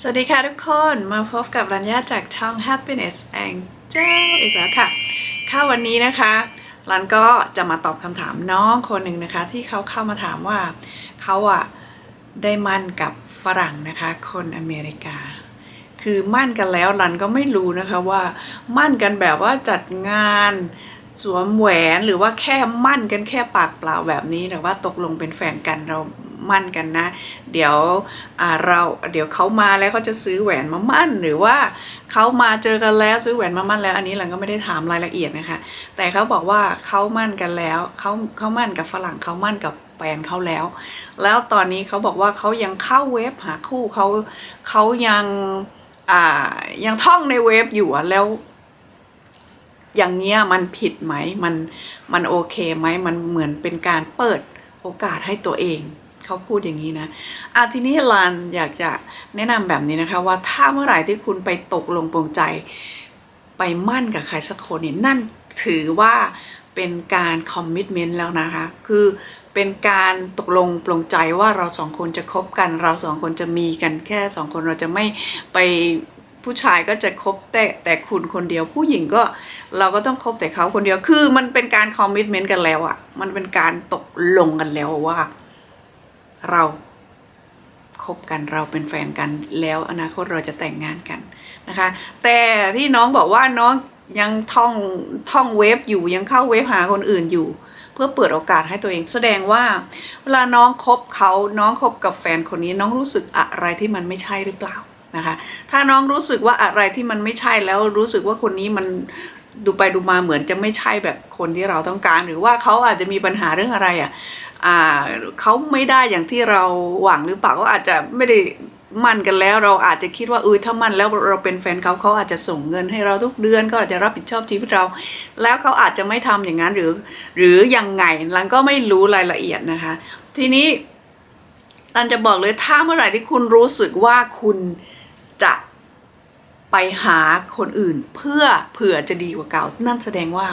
สวัสดีค่ะทุกคนมาพบกับรัญญาจากช่อง Happiness Angel อีกแล้วค่ะ ค่ะวันนี้นะคะรันก็จะมาตอบคำถามน้องคนหนึ่งนะคะ ที่เขาเข้ามาถามว่าเขาอะได้มั่นกับฝรั่งนะคะ คนอเมริกา คือมั่นกันแล้วรันก็ไม่รู้นะคะว่ามั่นกันแบบว่าจัดงานสวมแหวนหรือว่าแค่มั่นกันแค่ปากเปล่าแบบนี้แต่ว่าตกลงเป็นแฟนกันเรา มั่นกันนะ เดี๋ยวเราเดี๋ยวเขามาแล้วเขาจะซื้อแหวนมามั่น หรือว่าเขามาเจอกันแล้วซื้อแหวนมามั่นแล้ว อันนี้เราก็ไม่ได้ถามรายละเอียดนะคะ แต่เขาบอกว่าเขามั่นกันแล้วเขาเขามั่นกับฝรั่งเขามั่นกับแฟนเขาแล้ว แล้วตอนนี้เขาบอกว่าเขายังเข้าเว็บหาคู่เขาเขายังอ่ายังท่องในเว็บอยู่แล้วอย่างเงี้ยมันผิดไหมมันมันโอเคไหมมันเหมือนเป็นการเปิดโอกาสให้ตัวเอง เขาพูดอย่างนี้นะอะทีนี้ลานอยากจะแนะนำแบบนี้นะคะ ว่าถ้าเมื่อไหร่ที่คุณไปตกลงปลงใจ ไปมั่นกับใครสักคนเนี่ยนั่นถือว่าเป็นการคอมมิชเมนต์แล้วนะคะ คือเป็นการตกลงปลงใจว่าเราสองคนจะคบกัน เราสองคนจะมีกันแค่สองคนเราจะไม่ไปผู้ชายก็จะคบแต่แต่คุณคนเดียวผู้หญิงก็เราก็ต้องคบแต่เขาคนเดียวคือมันเป็นการคอมมิชเมนต์กันแล้วอะ่ะ มันเป็นการตกลงกันแล้วว่า เราคบกันเราเป็นแฟนกันแล้วอนาคตเราจะแต่งงานกันนะคะ แต่ที่น้องบอกว่าน้องยังท่องท่องเว็บอยู่ยังเข้าเว็บหาคนอื่นอยู่ เพื่อเปิดโอกาสให้ตัวเองแสดงว่า เวลาน้องคบเขาน้องคบกับแฟนคนนี้น้องรู้สึกอะไรที่มันไม่ใช่หรือเปล่านะคะ ถ้าน้องรู้สึกว่าอะไรที่มันไม่ใช่แล้วรู้สึกว่าคนนี้มัน ดูไปดูมาเหมือนจะไม่ใช่แบบคนที่เราต้องการ หรือว่าเขาอาจจะมีปัญหาเรื่องอะไรอะอ่าเขาไม่ได้อย่างที่เราหวังหรือเปล่าก็อาจจะไม่ได้มั่นกันแล้วเราอาจจะคิดว่าเออถ้ามั่นแล้วเราเป็นแฟนเขาเขาอาจจะส่งเงินให้เราทุกเดือนก็อาจจะรับผิดชอบชีวิตเรา แล้วเขาอาจจะไม่ทำอย่างนั้นหรือ หรือยังไงลันก็ไม่รู้รายละเอียดนะคะ ทีนี้ลันจะบอกเลยถ้าเมื่อไหร่ที่คุณรู้สึกว่าคุณจะ ไปหาคนอื่นเพื่อเผื่อจะดีกว่าเก่า นั่นแสดงว่า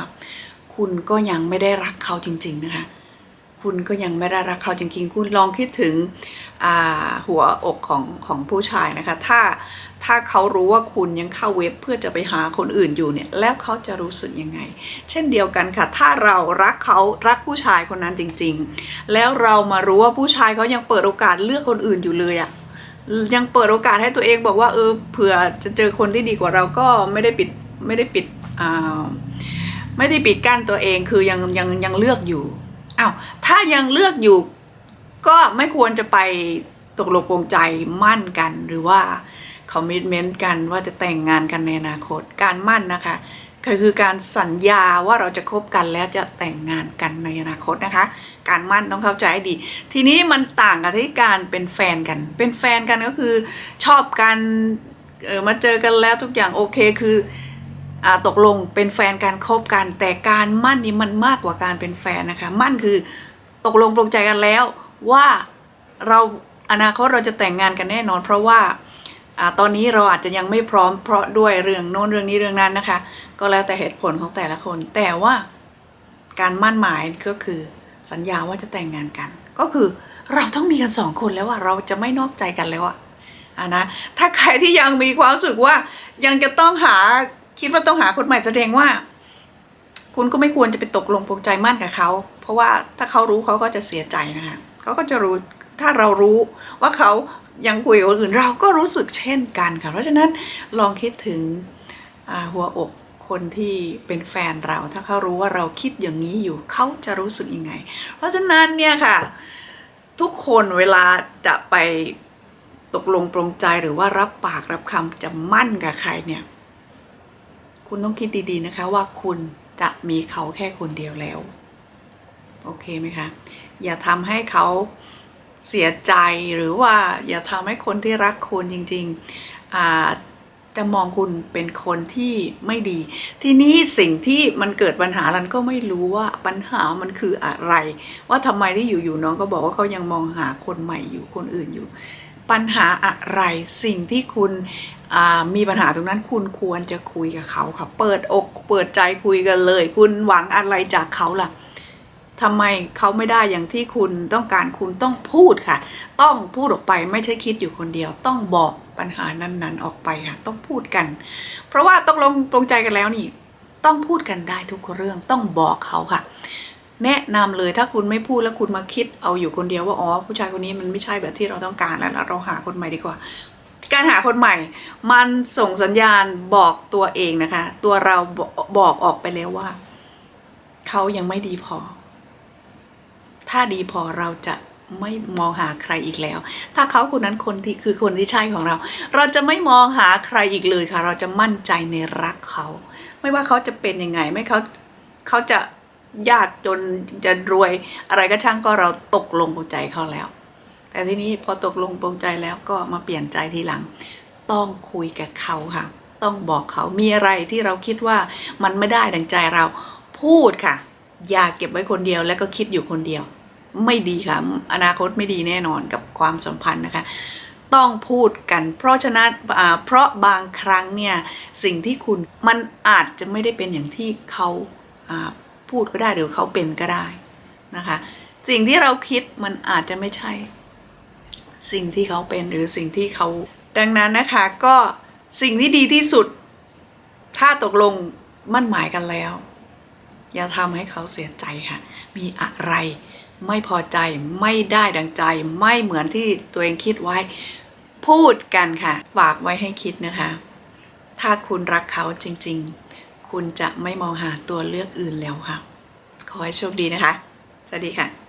คุณก็ยังไม่ได้รักเขาจริง ๆ นะคะ คุณก็ยังไม่ได้รักเขาจริง ๆ คุณลองคิดถึงหัวอกของของผู้ชายนะคะ ถ้าถ้าเขารู้ว่าคุณยังเข้าเว็บเพื่อจะไปหาคนอื่นอยู่เนี่ย แล้วเขาจะรู้สึกยังไง เช่นเดียวกันค่ะ ถ้าเรารักเขารักผู้ชายคนนั้นจริง ๆ แล้วเรามารู้ว่าผู้ชายเขายังเปิดโอกาสเลือกคนอื่นอยู่เลยอะ ยังเปิดโอกาสให้ตัวเองบอกว่าเออเผื่อจะเจอคนที่ดีกว่าเราก็ไม่ได้ปิดไม่ได้ปิดอ่าไม่ได้ปิดกั้นตัวเองคือยังยังยังเลือกอยู่อ้าวถ้ายังเลือกอยู่ ก็ไม่ควรจะไปตกลงปลงใจมั่นกันหรือว่าคอมมิชเมนต์กันว่าจะแต่งงานกันในอนาคตการมั่นนะคะ ก็คือการสัญญาว่าเราจะคบกันแล้วจะแต่งงานกันในอนาคตนะคะ การมั่นต้องเข้าใจดี ทีนี้มันต่างกับที่การเป็นแฟนกัน เป็นแฟนกันก็คือชอบกันเออมาเจอกันแล้วทุกอย่างโอเคคืออตกลงเป็นแฟนกันคบกัน แต่การมั่นนี่มันมากกว่าการเป็นแฟนนะคะ มั่นคือตกลงปลงใจกันแล้วว่าเราอนาคตเราจะแต่งงานกันแน่นอน เพราะว่า อตอนนี้เราอาจจะยังไม่พร้อมเพราะด้วยเรื่องโน้นเรื่องนี้เรื่องนั้นนะคะ ก็แล้วแต่เหตุผลของแต่ละคน แต่ว่าการมั่นหมายก็คือสัญญาว่าจะแต่งงานกัน ก็คือเราต้องมีกันสองคนแล้วอะเราจะไม่นอกใจกันแล้วอะอะนะถ้าใครที่ยังมีความรู้สึกว่า ยังจะต้องหาคิดว่าต้องหาคนใหม่แสดงว่า คุณก็ไม่ควรจะไปตกลงปลงใจมั่นกับเขา เพราะว่าถ้าเขารู้เขาก็จะเสียใจนะคะเขาก็จะรู้ ถ้าเรารู้ว่าเขายังคุยกับคนอื่นเราก็รู้สึกเช่นกันค่ะ เพราะฉะนั้นลองคิดถึงหัวอกคนที่เป็นแฟนเรา ถ้าเขารู้ว่าเราคิดอย่างนี้อยู่เขาจะรู้สึกยังไง เพราะฉะนั้นเนี่ยค่ะ ทุกคนเวลาจะไปตกลงปลงใจหรือว่ารับปากรับคำจะมั่นกับใครเนี่ย คุณต้องคิดดีๆนะคะว่าคุณจะมีเขาแค่คนเดียวแล้ว โอเคไหมคะ อย่าทำให้เขา เสียใจหรือว่าอย่าทำให้คนที่รักคุณจริงๆอาจะมองคุณเป็นคนที่ไม่ดี ทีนี้สิ่งที่มันเกิดปัญหาลันก็ไม่รู้ว่าปัญหามันคืออะไร ว่าทำไมที่อยู่ๆน้องก็บอกว่าเขายังมองหาคนใหม่อยู่คนอื่นอยู่ ปัญหาอะไรสิ่งที่คุณมีปัญหาตรงนั้นคุณควรจะคุยกับเขาค่ะ เปิดอกเปิดใจคุยกันเลย คุณหวังอะไรจากเขาล่ะ ทำไมเขาไม่ได้อย่างที่คุณต้องการคุณต้องพูดค่ะ ต้องพูดออกไปไม่ใช่คิดอยู่คนเดียว ต้องบอกปัญหานั้นๆออกไปค่ะ ต้องพูดกัน เพราะว่าต้องลงปรงใจกันแล้วนี่ ต้องพูดกันได้ทุกเรื่องต้องบอกเขาค่ะ แนะนำเลยถ้าคุณไม่พูดแล้วคุณมาคิดเอาอยู่คนเดียวว่าอ๋อผู้ชายคนนี้มันไม่ใช่แบบที่เราต้องการแล้วเราหาคนใหม่ดีกว่าการหาคนใหม่ มันส่งสัญญาณบอกตัวเองนะคะ ตัวเราบบอกออกไปแล้วว่า เขายังไม่ดีพอ ถ้าดีพอเราจะไม่มองหาใครอีกแล้ว ถ้าเขาคนนั้นคนที่คือคนที่ใช่ของเรา เราจะไม่มองหาใครอีกเลยค่ะ เราจะมั่นใจในรักเขา ไม่ว่าเขาจะเป็นยังไง ไม่เขาเขาจะยากจนจะรวย อะไรก็ช่างก็เราตกลงปรงใจเขาแล้ว แต่ทีนี้พอตกลงปรงใจแล้วก็มาเปลี่ยนใจทีหลัง ต้องคุยกับเขาค่ะ ต้องบอกเขามีอะไรที่เราคิดว่ามันไม่ได้ดังใจเราพูดค่ะ อย่าเก็บไว้คนเดียวแล้วก็คิดอยู่คนเดียว ไม่ดีค่ะ อนาคตไม่ดีแน่นอนกับความสัมพันธ์นะคะ ต้องพูดกัน เพราะฉะนั้นเพราะบางครั้งเนี่ยสิ่งที่คุณมันอาจจะไม่ได้เป็นอย่างที่เขาพูดก็ได้หรือเขาเป็นก็ได้นะคะ สิ่งที่เราคิดมันอาจจะไม่ใช่ สิ่งที่เขาเป็นหรือสิ่งที่เขาดังนั้นนะคะก็สิ่งที่ดีที่สุด ถ้าตกลงมั่นหมายกันแล้ว อย่าทำให้เขาเสียใจค่ะ มีอะไรไม่พอใจไม่ได้ดังใจ ไม่เหมือนที่ตัวเองคิดไว้ พูดกันค่ะ ฝากไว้ให้คิดนะคะ ถ้าคุณรักเขาจริง ๆ คุณจะไม่มองหาตัวเลือกอื่นแล้วค่ะ ขอให้โชคดีนะคะ สวัสดีค่ะ